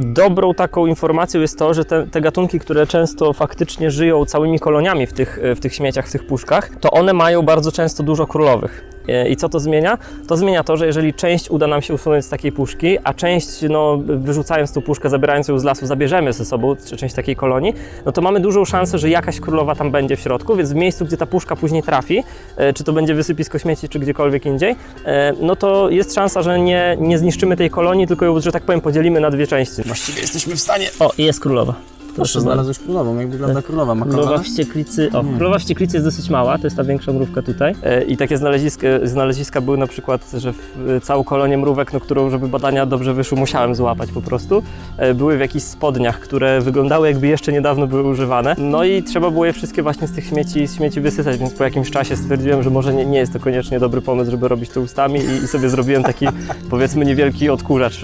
dobrą taką informacją jest to, że te, te gatunki, które często faktycznie żyją całymi koloniami w tych, w tych śmieciach, w tych puszkach, to one mają bardzo często dużo królowych. E, I co to zmienia? To zmienia to, że jeżeli część uda nam się usunąć z takiej puszki, a część, no, wyrzucając tą puszkę, zabierając ją z lasu, zabierzemy ze sobą czy część takiej kolonii, no to mamy dużą szansę, że jakaś królowa tam będzie w środku, więc w miejscu, gdzie ta puszka później trafi, e, czy to będzie wysypisko śmieci, czy gdziekolwiek indziej, e, no to jest szansa, że nie, nie zniszczymy tej kolonii, tylko ją, że tak powiem, podzielimy na dwie części. Właściwie jesteśmy w stanie... O, jest królowa. Proszę, znalazłeś królową. Jak wygląda królowa? Ma Królowa koronę? wścieklicy. O, królowa wścieklicy jest dosyć mała, to jest ta większa mrówka tutaj. E, I takie znaleziska, znaleziska były na przykład, że w, e, całą kolonię mrówek, no, którą, żeby badania dobrze wyszły, musiałem złapać po prostu. E, Były w jakichś spodniach, które wyglądały jakby jeszcze niedawno były używane. No i trzeba było je wszystkie właśnie z tych śmieci, śmieci wysysać, więc po jakimś czasie stwierdziłem, że może nie, nie jest to koniecznie dobry pomysł, żeby robić to ustami i, i sobie zrobiłem taki powiedzmy niewielki odkurzacz.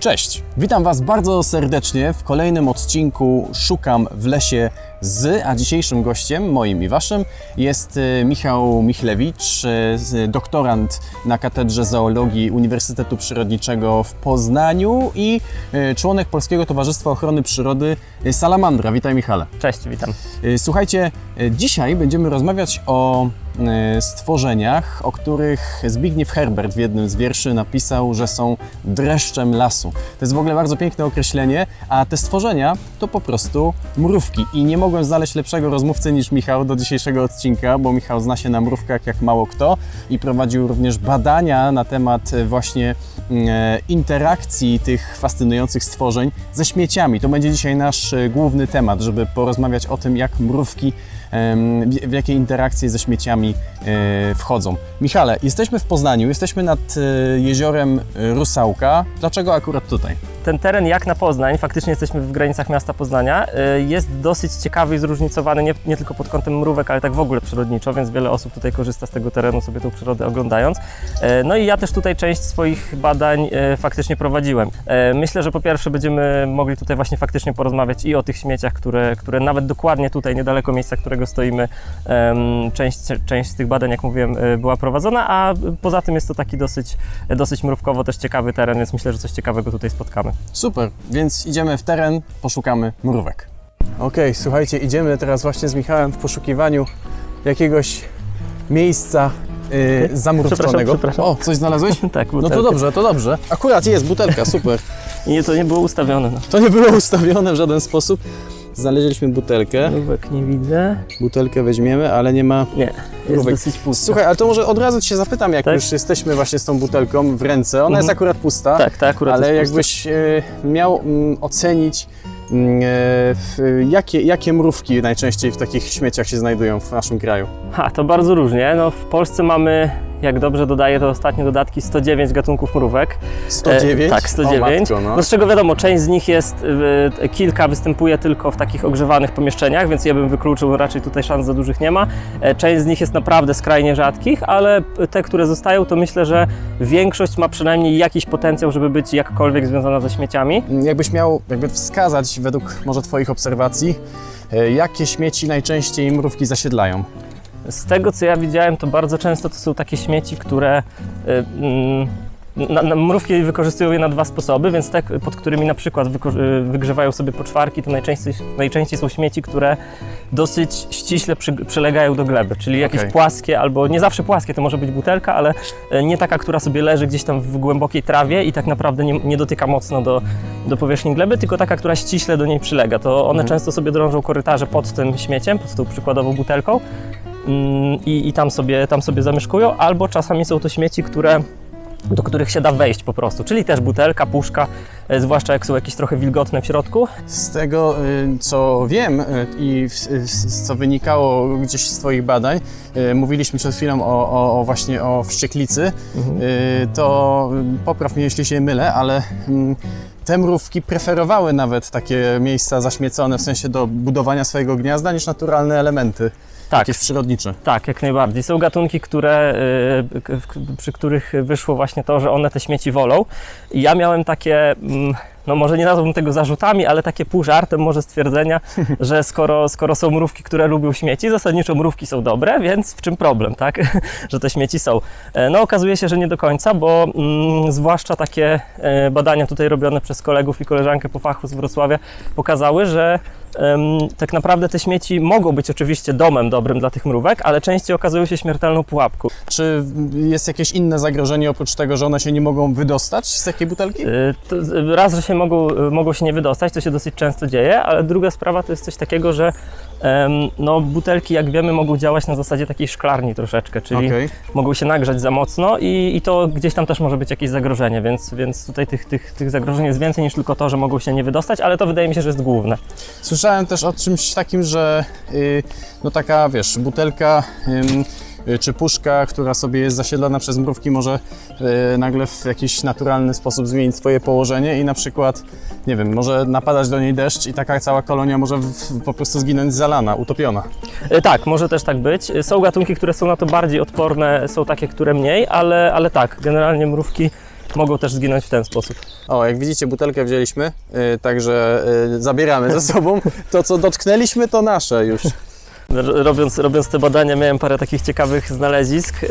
Cześć, witam Was bardzo serdecznie w kolejnym odcinku Szukam w lesie z, a dzisiejszym gościem, moim i Waszym, jest e, Michał Michlewicz, z- doktorant na Katedrze Zoologii Uniwersytetu Przyrodniczego w Poznaniu i e, członek Polskiego Towarzystwa Ochrony Przyrody Salamandra. Witaj Michale. Cześć, witam. Słuchajcie, dzisiaj będziemy rozmawiać o stworzeniach, o których Zbigniew Herbert w jednym z wierszy napisał, że są dreszczem lasu. To jest w ogóle bardzo piękne określenie, a te stworzenia to po prostu mrówki. I nie mogłem znaleźć lepszego rozmówcy niż Michał do dzisiejszego odcinka, bo Michał zna się na mrówkach jak mało kto i prowadził również badania na temat e, właśnie e, interakcji tych fascynujących stworzeń ze śmieciami. To będzie dzisiaj nasz e, główny temat, żeby porozmawiać o tym, jak mrówki w w jakie interakcje ze śmieciami e, wchodzą. Michale, jesteśmy w Poznaniu, jesteśmy nad e, jeziorem e, Rusałka. Dlaczego akurat tutaj? ten teren jak na Poznań, faktycznie jesteśmy w granicach miasta Poznania, y, jest dosyć ciekawy i zróżnicowany nie, nie tylko pod kątem mrówek, ale tak w ogóle przyrodniczo, więc wiele osób tutaj korzysta z tego terenu, sobie tą przyrodę oglądając. No i ja też tutaj część swoich badań faktycznie prowadziłem. Myślę, że po pierwsze będziemy mogli tutaj właśnie faktycznie porozmawiać i o tych śmieciach, które, które nawet dokładnie tutaj, niedaleko miejsca, którego stoimy, część, część z tych badań, jak mówiłem, y, była prowadzona, a poza tym jest to taki dosyć, dosyć mrówkowo też ciekawy teren, więc myślę, że coś ciekawego tutaj spotkamy. Super, więc idziemy w teren, poszukamy mrówek. Okej, słuchajcie, idziemy teraz właśnie z Michałem w poszukiwaniu jakiegoś miejsca yy. Przepraszam, O, coś znalazłeś? Tak, No to dobrze, to dobrze. Akurat jest butelka, super. I nie, to nie było ustawione. No. To nie było ustawione w żaden sposób. Znaleźliśmy butelkę. Mrówek nie widzę. Butelkę weźmiemy, ale nie ma. Nie, jest Mrówek. dosyć pusto. Słuchaj, ale to może od razu Cię zapytam, jak Tak? już jesteśmy właśnie z tą butelką w ręce. Ona jest Mhm. akurat pusta, tak, tak, akurat ale jest jakbyś e, miał mm, ocenić, jakie, jakie mrówki najczęściej w takich śmieciach się znajdują w naszym kraju. Ha, to bardzo różnie. No, w Polsce mamy, jak dobrze dodaję te ostatnie dodatki, 109 gatunków mrówek. 109? E, tak, 109. O, matko, no. No z czego wiadomo, część z nich jest, e, kilka występuje tylko w takich ogrzewanych pomieszczeniach, więc ja bym wykluczył, raczej tutaj szans za dużych nie ma. E, Część z nich jest naprawdę skrajnie rzadkich, ale te, które zostają, to myślę, że większość ma przynajmniej jakiś potencjał, żeby być jakkolwiek związana ze śmieciami. Jakbyś miał jakby wskazać, według może Twoich obserwacji, e, jakie śmieci najczęściej mrówki zasiedlają? Z tego co ja widziałem, to bardzo często to są takie śmieci, które y, mm, na, na, mrówki wykorzystują je na dwa sposoby, więc te, pod którymi na przykład y, wygrzewają sobie poczwarki, to najczęściej, najczęściej są śmieci, które dosyć ściśle przy, przylegają do gleby, czyli jakieś Okej. płaskie, albo nie zawsze płaskie, to może być butelka, ale y, nie taka, która sobie leży gdzieś tam w głębokiej trawie i tak naprawdę nie, nie dotyka mocno do, do powierzchni gleby, tylko taka, która ściśle do niej przylega. To one Mhm. często sobie drążą korytarze pod tym śmieciem, pod tą przykładową butelką i, i tam, sobie, tam sobie zamieszkują, albo czasami są to śmieci, które, do których się da wejść po prostu, czyli też butelka, puszka, e, zwłaszcza jak są jakieś trochę wilgotne w środku. Z tego, y, co wiem y, i co wynikało gdzieś z Twoich badań, mówiliśmy przed chwilą o, o, o właśnie o wścieklicy, y, to popraw mnie, jeśli się mylę, ale mm, te mrówki preferowały nawet takie miejsca zaśmiecone, w sensie do budowania swojego gniazda, niż naturalne elementy, Tak, jakieś przyrodnicze. tak, jak najbardziej. Są gatunki, które, y, przy których wyszło właśnie to, że one te śmieci wolą. I ja miałem takie, mm, no może nie nazwałbym tego zarzutami, ale takie pół żartem może stwierdzenia, że skoro, skoro są mrówki, które lubią śmieci, zasadniczo mrówki są dobre, więc w czym problem, tak? że te śmieci są. E, No okazuje się, że nie do końca, bo mm, zwłaszcza takie e, badania tutaj robione przez kolegów i koleżankę po fachu z Wrocławia pokazały, że tak naprawdę te śmieci mogą być oczywiście domem dobrym dla tych mrówek, ale częściej okazują się śmiertelną pułapką. Czy jest jakieś inne zagrożenie oprócz tego, że one się nie mogą wydostać z takiej butelki? Y, To, z- raz, że się mogą, y, mogą się nie wydostać, to się dosyć często dzieje, ale druga sprawa to jest coś takiego, że no, butelki, jak wiemy, mogą działać na zasadzie takiej szklarni troszeczkę, czyli Okej. mogą się nagrzać za mocno i, i to gdzieś tam też może być jakieś zagrożenie, więc, więc tutaj tych, tych, tych zagrożeń jest więcej niż tylko to, że mogą się nie wydostać, ale to wydaje mi się, że jest główne. Słyszałem też o czymś takim, że y, no taka, wiesz, butelka ym, y, czy puszka, która sobie jest zasiedlona przez mrówki, może y, nagle w jakiś naturalny sposób zmienić swoje położenie i na przykład, nie wiem, może napadać do niej deszcz i taka cała kolonia może w, po prostu zginąć zalana, utopiona. Y, Tak, może też tak być. Y, Są gatunki, które są na to bardziej odporne, są takie, które mniej, ale, ale tak, generalnie mrówki mogą też zginąć w ten sposób. O, jak widzicie, butelkę wzięliśmy, y, także y, zabieramy ze sobą. To, co dotknęliśmy, to nasze już. Robiąc, robiąc te badania miałem parę takich ciekawych znalezisk. E,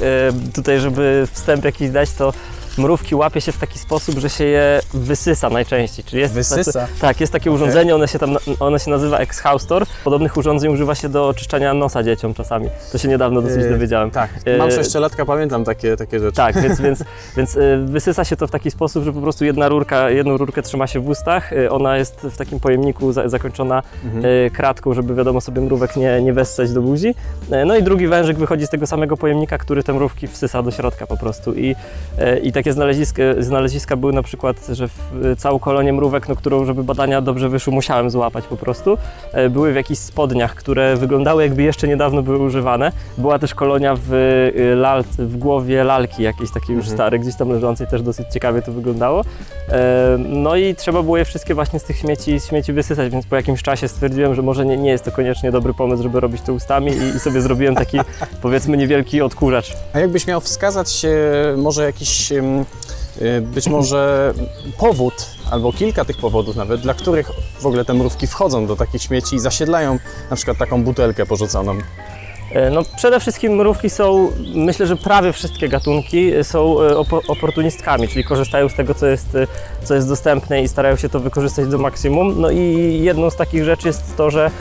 Tutaj, żeby wstęp jakiś dać, to mrówki łapie się w taki sposób, że się je wysysa najczęściej. Czyli jest Wysysa? tak, jest takie urządzenie, one się, tam, one się nazywa exhaustor. Podobnych urządzeń używa się do oczyszczania nosa dzieciom czasami. To się niedawno dosyć Yy, dowiedziałem. Tak, mam Y, sześciolatka, pamiętam takie, takie rzeczy. Tak, więc, więc, więc y, wysysa się to w taki sposób, że po prostu jedna rurka, jedną rurkę trzyma się w ustach, y, ona jest w takim pojemniku za, zakończona Mhm. y, kratką, żeby wiadomo sobie mrówek nie, nie wessać do buzi. Y, No i drugi wężyk wychodzi z tego samego pojemnika, który te mrówki wsysa do środka po prostu. I, y, i takie znaleziska, znaleziska były na przykład, że w, całą kolonię mrówek, no, którą żeby badania dobrze wyszły, musiałem złapać po prostu, y, były w jakichś spodniach, które wyglądały jakby jeszcze niedawno były używane. Była też kolonia w, y, lalce, w głowie lalki jakiejś takiej już Mhm. starej, gdzieś tam leżącej, też dosyć ciekawie to wyglądało. E, No i trzeba było je wszystkie właśnie z tych śmieci, śmieci wysysać, więc po jakimś czasie stwierdziłem, że może nie, nie jest to koniecznie dobry pomysł, żeby robić to ustami i, i sobie zrobiłem taki powiedzmy niewielki odkurzacz. A jakbyś miał wskazać e, może jakiś, e, być może powód, albo kilka tych powodów nawet, dla których w ogóle te mrówki wchodzą do takich śmieci i zasiedlają na przykład taką butelkę porzuconą. E, No przede wszystkim mrówki są, myślę, że prawie wszystkie gatunki e, są e, opo- oportunistkami, czyli korzystają z tego, co jest, co jest dostępne i starają się to wykorzystać do maksimum. No i jedną z takich rzeczy jest to, że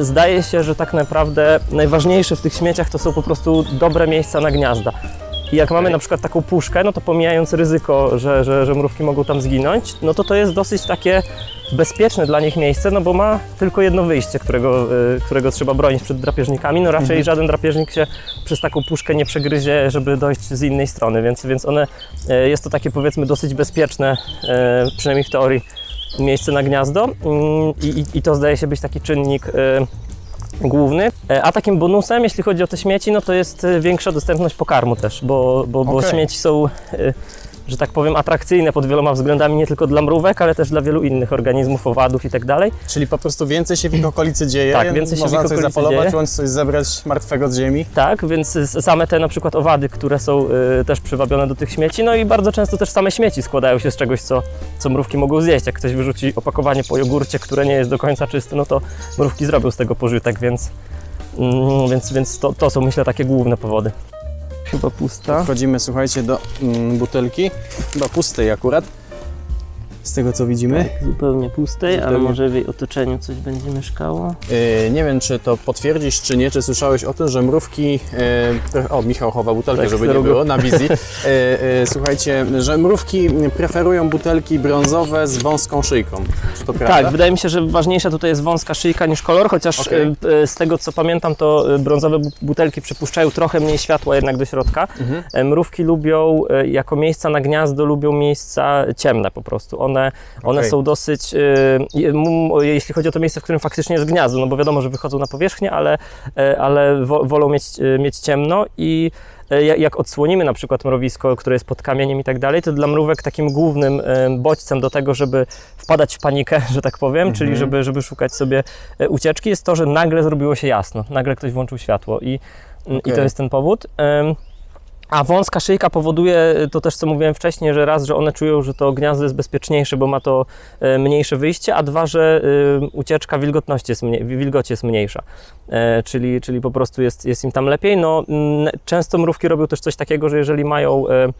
zdaje się, że tak naprawdę najważniejsze w tych śmieciach to są po prostu dobre miejsca na gniazda. I jak mamy na przykład taką puszkę, no to pomijając ryzyko, że, że, że mrówki mogą tam zginąć, no to to jest dosyć takie bezpieczne dla nich miejsce, no bo ma tylko jedno wyjście, którego, y, którego trzeba bronić przed drapieżnikami. No raczej żaden drapieżnik się przez taką puszkę nie przegryzie, żeby dojść z innej strony, więc, więc one, y, jest to takie powiedzmy dosyć bezpieczne, y, przynajmniej w teorii, miejsce na gniazdo. Mm, i, i, i to zdaje się być taki czynnik główny. E, A takim bonusem, jeśli chodzi o te śmieci, no to jest y, większa dostępność pokarmu też, bo, bo, bo Okej. śmieci są, y, że tak powiem, atrakcyjne pod wieloma względami, nie tylko dla mrówek, ale też dla wielu innych organizmów, owadów i tak dalej. Czyli po prostu więcej się w ich okolicy dzieje, Tak, więcej się można w ich coś zapolować, dzieje. bądź coś zebrać martwego z ziemi. Tak, więc same te na przykład owady, które są y, też przywabione do tych śmieci, no i bardzo często też same śmieci składają się z czegoś, co, co mrówki mogą zjeść. Jak ktoś wyrzuci opakowanie po jogurcie, które nie jest do końca czyste, no to mrówki zrobią z tego pożytek, więc, mm, więc, więc to, to są myślę takie główne powody. Chyba pusta. Wchodzimy, słuchajcie, do mm, butelki, chyba pustej akurat, z tego co widzimy. Zupełnie pustej, ale Zupełnie. może w jej otoczeniu coś będzie mieszkało. Yy, nie wiem, czy to potwierdzisz, czy nie, czy słyszałeś o tym, że mrówki. Yy, o, Michał chowa butelkę, Tak, żeby nie było na wizji. Yy, słuchajcie, że mrówki preferują butelki brązowe z wąską szyjką. Czy to prawda? Tak, wydaje mi się, że ważniejsza tutaj jest wąska szyjka niż kolor, chociaż Okej. y, y, z tego co pamiętam, to brązowe bu- butelki przepuszczają trochę mniej światła jednak do środka. Mhm. Mrówki lubią, jako miejsca na gniazdo, lubią miejsca ciemne po prostu. One, one Okej. są dosyć, y, jeśli chodzi o to miejsce, w którym faktycznie jest gniazdo, no bo wiadomo, że wychodzą na powierzchnię, ale, e, ale wo, wolą mieć, y, mieć ciemno i e, ja- jak odsłonimy na przykład mrowisko, które jest pod kamieniem i tak dalej, to dla mrówek takim głównym e, bodźcem do tego, żeby wpadać w panikę, że tak powiem, czyli żeby, żeby szukać sobie ucieczki, jest to, że nagle zrobiło się jasno, nagle ktoś włączył światło i, i Okej. to jest ten powód. A wąska szyjka powoduje y, to też, co mówiłem wcześniej, że raz, że one czują, że to gniazdo jest bezpieczniejsze, bo ma to e, mniejsze wyjście, a dwa, że y, ucieczka wilgotności jest mniej, wilgoci jest mniejsza. E, czyli, czyli po prostu jest, jest im tam lepiej. No, często mrówki robią też coś takiego, że jeżeli mają e, e,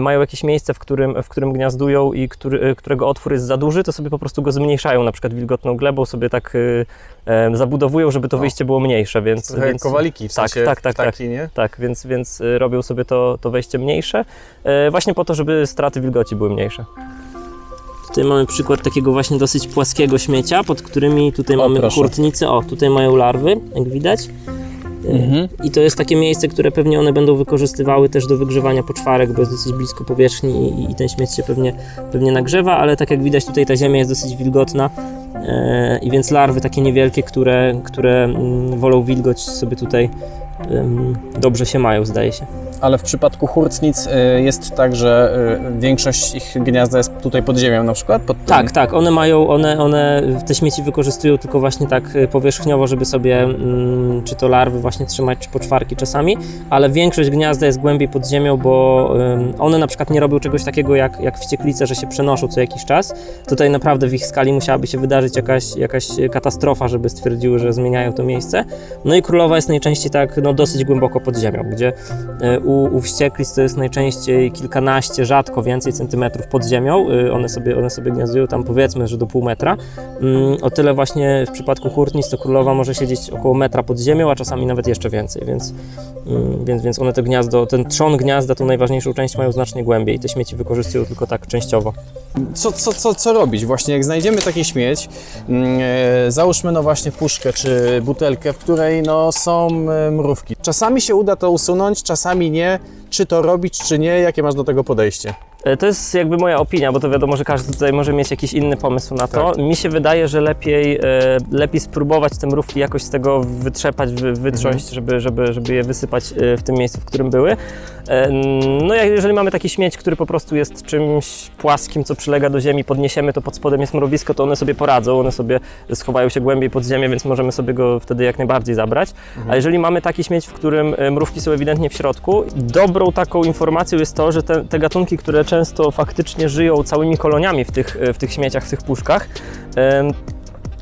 mają jakieś miejsce, w którym, w którym gniazdują i który, e, którego otwór jest za duży, to sobie po prostu go zmniejszają, na przykład wilgotną glebą sobie tak y, e, zabudowują, żeby to O. wyjście było mniejsze, więc... Więc kowaliki, w tak, sensie tak, tak, tak. ptaki, nie? tak, więc, więc robią sobie to, to wejście mniejsze, e, właśnie po to, żeby straty wilgoci były mniejsze. Tutaj mamy przykład takiego właśnie dosyć płaskiego śmiecia, pod którymi tutaj O, mamy proszę. kurtnice. O, tutaj mają larwy, jak widać. E, Mhm. I to jest takie miejsce, które pewnie one będą wykorzystywały też do wygrzewania poczwarek, bo jest dosyć blisko powierzchni i, i ten śmieć się pewnie, pewnie nagrzewa, ale tak jak widać tutaj ta ziemia jest dosyć wilgotna e, i więc larwy takie niewielkie, które, które mm, wolą wilgoć sobie tutaj dobrze się mają, zdaje się. Ale w przypadku hurtnic y, jest tak, że y, większość ich gniazda jest tutaj pod ziemią na przykład? Pod Tak, tak, one mają, one, one te śmieci wykorzystują tylko właśnie tak y, powierzchniowo, żeby sobie mm, czy to larwy właśnie trzymać, czy poczwarki czasami, ale większość gniazda jest głębiej pod ziemią, bo one na przykład nie robią czegoś takiego jak, jak wścieklice, że się przenoszą co jakiś czas. Tutaj naprawdę w ich skali musiałaby się wydarzyć jakaś, jakaś katastrofa, żeby stwierdziły, że zmieniają to miejsce. No i królowa jest najczęściej tak no, dosyć głęboko pod ziemią, gdzie y, u, u wścieklic to jest najczęściej kilkanaście, rzadko więcej centymetrów pod ziemią. Y, One sobie, one sobie gniazdują tam powiedzmy, że do pół metra. Mm, O tyle właśnie w przypadku hurtnic to królowa może siedzieć około metra pod ziemią, a czasami nawet jeszcze więcej, więc, mm, więc, więc one to gniazdo, ten trzon gniazda, tą najważniejszą część mają znacznie głębiej i te śmieci wykorzystują tylko tak częściowo. Co, co, co, co robić? Właśnie jak znajdziemy taki śmieć, mm, e, załóżmy no właśnie puszkę czy butelkę, w której no są e, mrówki. Czasami się uda to usunąć, czasami nie. Czy to robić, czy nie? Jakie masz do tego podejście? E, To jest jakby moja opinia, bo to wiadomo, że każdy tutaj może mieć jakiś inny pomysł na to. Mi się wydaje, że lepiej, e, lepiej spróbować te mrówki jakoś z tego wytrzepać, wy, wytrząść, żeby, żeby, żeby je wysypać e, w tym miejscu, w którym były. No jeżeli mamy taki śmieć, który po prostu jest czymś płaskim, co przylega do ziemi, podniesiemy to pod spodem jest mrowisko, to one sobie poradzą, one sobie schowają się głębiej pod ziemię, więc możemy sobie go wtedy jak najbardziej zabrać. A jeżeli mamy taki śmieć, w którym mrówki są ewidentnie w środku, dobrą taką informacją jest to, że te, te gatunki, które często faktycznie żyją całymi koloniami w tych, w tych śmieciach, w tych puszkach,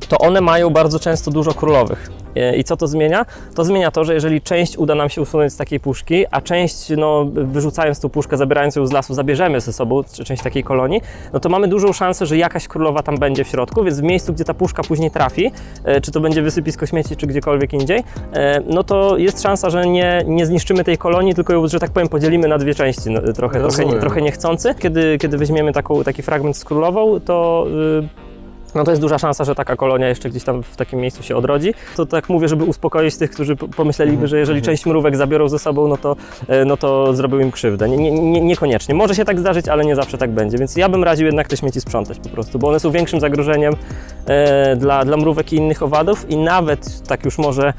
to one mają bardzo często dużo królowych. E, I co to zmienia? To zmienia to, że jeżeli część uda nam się usunąć z takiej puszki, a część, no, wyrzucając tą puszkę, zabierając ją z lasu, zabierzemy ze sobą czy część takiej kolonii, no to mamy dużą szansę, że jakaś królowa tam będzie w środku, więc w miejscu, gdzie ta puszka później trafi, e, czy to będzie wysypisko śmieci, czy gdziekolwiek indziej, e, no to jest szansa, że nie, nie zniszczymy tej kolonii, tylko ją, że tak powiem, podzielimy na dwie części, no, trochę, trochę, Rozumiem. trochę niechcący. Kiedy, kiedy weźmiemy taką, taki fragment z królową, to y, no to jest duża szansa, że taka kolonia jeszcze gdzieś tam w takim miejscu się odrodzi. To tak mówię, żeby uspokoić tych, którzy pomyśleliby, że jeżeli część mrówek zabiorą ze sobą, no to, e, no to zrobią im krzywdę. Nie, nie, nie, niekoniecznie. Może się tak zdarzyć, ale nie zawsze tak będzie. Więc ja bym radził jednak te śmieci sprzątać po prostu, bo one są większym zagrożeniem e, dla, dla mrówek i innych owadów i nawet, tak już może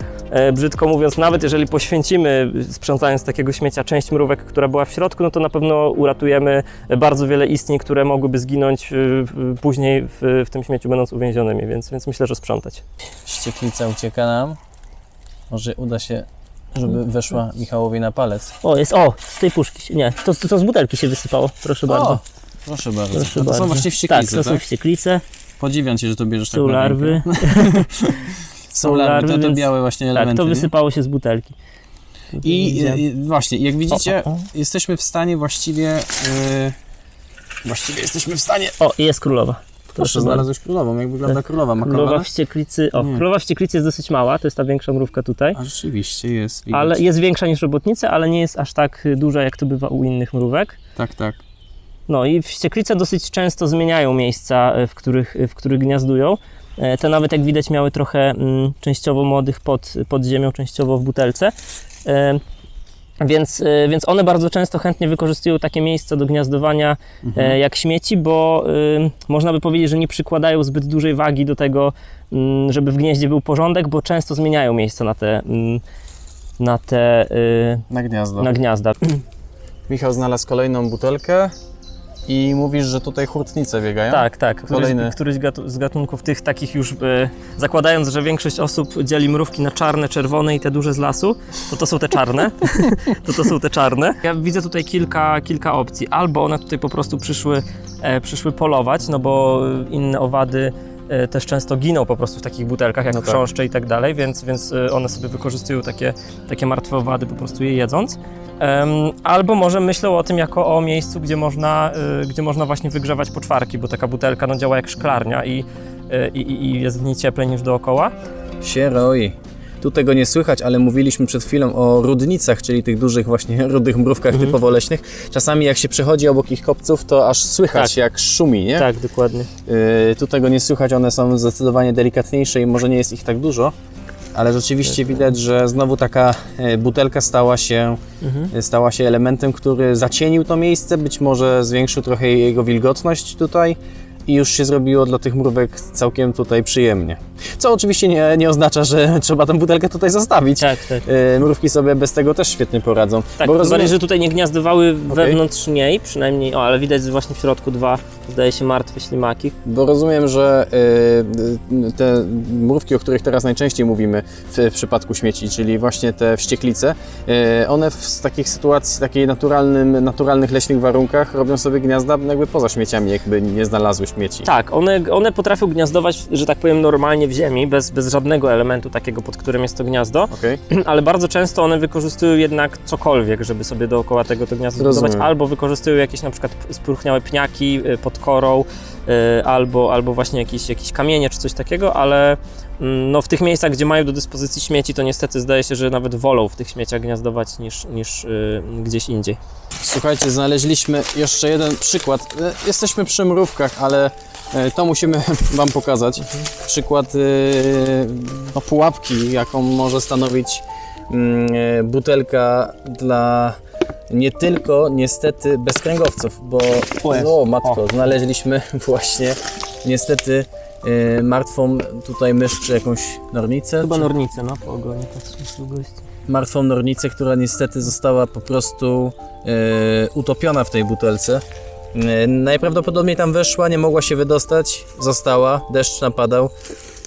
brzydko mówiąc, nawet jeżeli poświęcimy sprzątając takiego śmiecia część mrówek, która była w środku, no to na pewno uratujemy bardzo wiele istnień, które mogłyby zginąć y, później w, w tym śmieciu będąc uwięzionymi, więc, więc myślę, że sprzątać. Ścieklica ucieka nam. Może uda się, żeby weszła Michałowi na palec. O, jest, o, z tej puszki, nie, to, to z butelki się wysypało, proszę bardzo. O, proszę bardzo. Proszę No to są bardzo. właśnie Tak, wścieklice, to są tak? wścieklice, Podziwiam Cię, że to bierzesz tak są na larwy. Są larwy, to, to więc- białe właśnie Tak, elementy. to nie? wysypało się z butelki. I e, e, właśnie, jak widzicie, O, o, o. jesteśmy w stanie właściwie... E, właściwie jesteśmy w stanie... O, jest królowa. Proszę, znalazłeś królową. Jak wygląda królowa? Ma Królowa koronę? wścieklicy, o, Nie. królowa wścieklicy jest dosyć mała, to jest ta większa mrówka tutaj. A rzeczywiście jest. Widać. Ale jest większa niż robotnice, ale nie jest aż tak duża, jak to bywa u innych mrówek. Tak, tak. No i wścieklice dosyć często zmieniają miejsca, e, w których, w których gniazdują. E, Te nawet jak widać miały trochę mm, częściowo młodych pod, pod ziemią, częściowo w butelce. E, Więc, e, więc one bardzo często chętnie wykorzystują takie miejsca do gniazdowania e, jak śmieci, bo można by powiedzieć, że nie przykładają zbyt dużej wagi do tego, mm, żeby w gnieździe był porządek, bo często zmieniają miejsca na te, mm, na te y, Na gniazdo. na gniazda. Michał znalazł kolejną butelkę. I mówisz, że tutaj hurtnice biegają? Tak, tak. Któryś, Kolejny. któryś gatu- z gatunków tych takich już, e, zakładając, że większość osób dzieli mrówki na czarne, czerwone i te duże z lasu, to to są te czarne. to to są te czarne. Ja widzę tutaj kilka, kilka opcji. Albo one tutaj po prostu przyszły, e, przyszły polować, no bo inne owady też często giną po prostu w takich butelkach, jak No tak. chrząszcze i tak dalej, więc, więc e, one sobie wykorzystują takie, takie martwe owady, po prostu je jedząc. Albo może myślą o tym jako o miejscu, gdzie można, y, gdzie można właśnie wygrzewać poczwarki, bo taka butelka no, działa jak szklarnia i- i jest w niej cieplej niż dookoła. się roi. Tu tego nie słychać, ale mówiliśmy przed chwilą o rudnicach, czyli tych dużych właśnie rudych mrówkach Mhm. typowo leśnych. Czasami jak się przechodzi obok ich kopców, to aż słychać Tak. jak szumi, nie? Tak, dokładnie. Yy, tu tego nie słychać, one są zdecydowanie delikatniejsze i może nie jest ich tak dużo, ale rzeczywiście widać, że znowu taka e, butelka stała się, Mhm. stała się elementem, który zacienił to miejsce, być może zwiększył trochę jego wilgotność tutaj i już się zrobiło dla tych mrówek całkiem tutaj przyjemnie. Co oczywiście nie, nie oznacza, że trzeba tę butelkę tutaj zostawić. Tak, tak. E, Mrówki sobie bez tego też świetnie poradzą. Tak, Bo rozumiem, że tutaj nie gniazdowały Okej. wewnątrz niej, przynajmniej, o, ale widać że właśnie w środku dwa, zdaje się, martwe ślimaki. Bo rozumiem, że y, te mrówki, o których teraz najczęściej mówimy w, w przypadku śmieci, czyli właśnie te wścieklice, y, one w takich sytuacji, takiej naturalnym, naturalnych leśnych warunkach robią sobie gniazda jakby poza śmieciami, jakby nie znalazły śmieci. Tak, one, one potrafią gniazdować, że tak powiem, normalnie w ziemi, bez, bez żadnego elementu takiego, pod którym jest to gniazdo. Okej. ale bardzo często one wykorzystują jednak cokolwiek, żeby sobie dookoła tego to gniazdo Rozumiem. zbudować, albo wykorzystują jakieś na przykład spróchniałe pniaki y, pod korą, y, albo, albo właśnie jakieś, jakieś kamienie czy coś takiego, ale mm, no, w tych miejscach, gdzie mają do dyspozycji śmieci, to niestety zdaje się, że nawet wolą w tych śmieciach gniazdować niż, niż y, gdzieś indziej. Słuchajcie, znaleźliśmy jeszcze jeden przykład. Jesteśmy przy mrówkach, ale to musimy Wam pokazać. Przykład e, no, pułapki, jaką może stanowić mm, e, butelka dla nie tylko niestety bezkręgowców, bo o matko, znaleźliśmy właśnie niestety e, martwą tutaj mysz czy jakąś nornicę. Chyba czy- nornice, no, po ogonie patrząc długości. martwą nornicę, która niestety została po prostu e, utopiona w tej butelce. E, najprawdopodobniej tam weszła, nie mogła się wydostać, została, deszcz napadał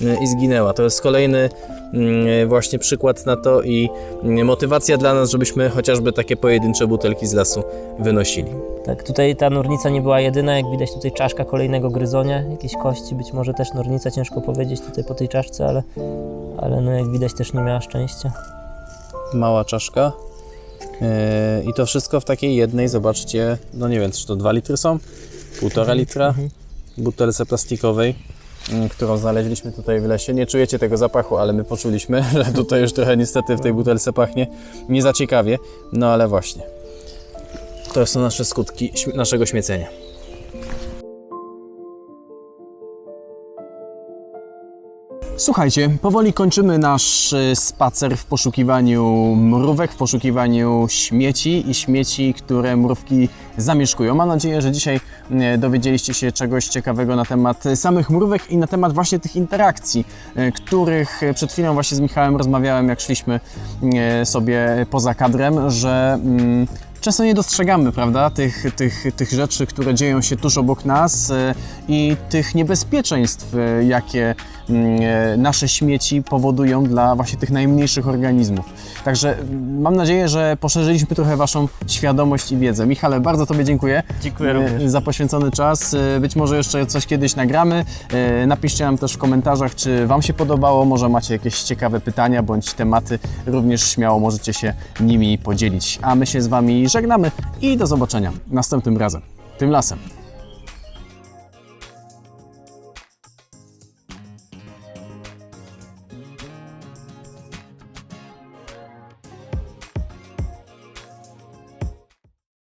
e, i zginęła. To jest kolejny mm, właśnie przykład na to i motywacja dla nas, żebyśmy chociażby takie pojedyncze butelki z lasu wynosili. Tak, tutaj ta nornica nie była jedyna, jak widać tutaj czaszka kolejnego gryzonia, jakieś kości, być może też nornica, ciężko powiedzieć tutaj po tej czaszce, ale, ale no jak widać też nie miała szczęścia. Mała czaszka. E, I to wszystko w takiej jednej, zobaczcie, no nie wiem, czy to 2 litry są? Półtora litra butelce plastikowej, mm, którą znaleźliśmy tutaj w lesie. Nie czujecie tego zapachu, ale my poczuliśmy, że tutaj już trochę niestety w tej butelce pachnie nie za ciekawie, no ale właśnie. To są nasze skutki naszego śmiecenia. Słuchajcie, powoli kończymy nasz e, spacer w poszukiwaniu mrówek, w poszukiwaniu śmieci i śmieci, które mrówki zamieszkują. Mam nadzieję, że dzisiaj e, dowiedzieliście się czegoś ciekawego na temat samych mrówek i na temat właśnie tych interakcji, których przed chwilą właśnie z Michałem rozmawiałem, jak szliśmy sobie poza kadrem, że mm, często nie dostrzegamy, prawda, tych, tych, tych rzeczy, które dzieją się tuż obok nas i tych niebezpieczeństw, jakie nasze śmieci powodują dla właśnie tych najmniejszych organizmów. Także mm, mam nadzieję, że poszerzyliśmy trochę Waszą świadomość i wiedzę. Michale, bardzo Tobie dziękuję Dziękuję e, również. za poświęcony czas. E, Być może jeszcze coś kiedyś nagramy. E, Napiszcie nam też w komentarzach, czy Wam się podobało, może macie jakieś ciekawe pytania bądź tematy. Również śmiało możecie się nimi podzielić. A my się z Wami żegnamy i do zobaczenia następnym razem. Tym lasem.